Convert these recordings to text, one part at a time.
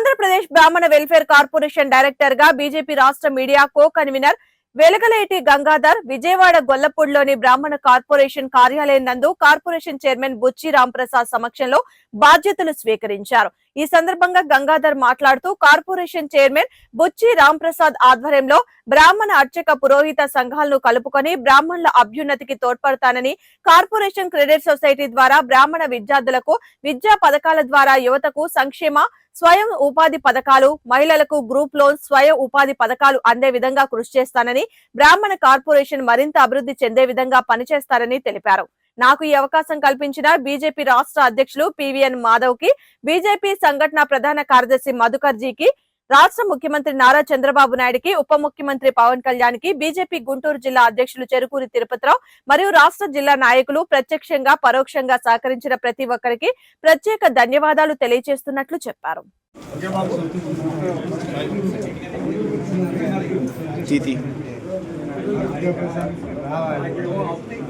ఆంధ్రప్రదేశ్ బ్రాహ్మణ welfare corporation డైరెక్టర్గా BJP రాష్ట్ర media co convener Velagaleti Gangadhar Vijayawada గొల్లపూడిలోని బ్రాహ్మణ కార్పొరేషన్ కార్యాలయం నందు కార్పొరేషన్ చైర్మన్ బుచ్చి రాంప్రసాద్ సమక్షంలో బాధ్యతలు స్వీకరించారు. ఈ సందర్భంగా గంగాధర్ మాట్లాడుతూ కార్పొరేషన్ చైర్మన్ బుచ్చి రాంప్రసాద్ ఆధ్వర్యంలో బ్రాహ్మణ అర్చక పురోహిత సంఘాలను కలుపుకొని బ్రాహ్మణుల అభ్యున్నతికి తోడ్పడతానని కార్పొరేషన్ క్రెడిట్ సొసైటీ ద్వారా బ్రాహ్మణ విద్యార్థులకు విద్యా పథకాల ద్వారా యువతకు సంక్షేమ స్వయం ఉపాధి పథకాలు మహిళలకు గ్రూప్ లోన్ స్వయం ఉపాధి పథకాలు అందే విధంగా కృషి చేస్తానని బ్రాహ్మణ కార్పొరేషన్ మరింత అభివృద్ధి చెందే విధంగా పనిచేస్తారని తెలిపారు. నాకు ఈ అవకాశం కల్పించిన బీజేపీ రాష్ట్ర అధ్యక్షులు పివిఎన్ మాధవ్కి బీజేపీ సంఘటన ప్రధాన కార్యదర్శి మధుకర్జీకి రాష్ట్ర ముఖ్యమంత్రి నారా చంద్రబాబు నాయుడుకి ఉప ముఖ్యమంత్రి పవన్ కళ్యాణ్కి బీజేపీ గుంటూరు జిల్లా అధ్యక్షులు చెరుకూరి తిరుపతిరావు మరియు రాష్ట్ర జిల్లా నాయకులు ప్రత్యక్షంగా పరోక్షంగా సహకరించిన ప్రతి ఒక్కరికి ప్రత్యేక ధన్యవాదాలు తెలియజేస్తున్నట్లు చెప్పారు.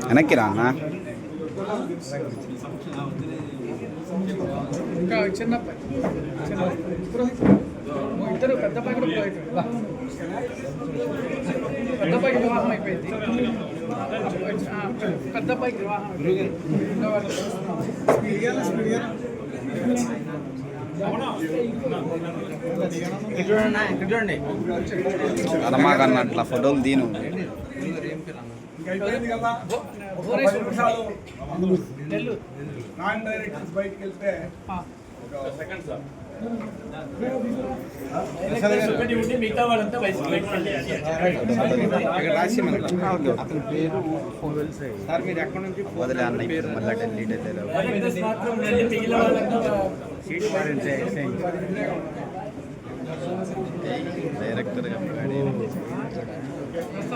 వెనక్కి రానా ఇంకా చిన్న ఇద్దరు పెద్ద. బా. పెద్ద అబ్బాయికి వివాహం అయిపోయింది. పెద్ద అబ్బాయికి వివాహం అయిపోయింది. రెండో వాడికి చూస్తున్నాం. అనమాకన్న నాన్ డైరెక్టర్స్ బయటకు వెళ్తే రాసి అతని పేరు సార్ మీరు ఎక్కడి నుంచి వదిలే అన్న మళ్ళీ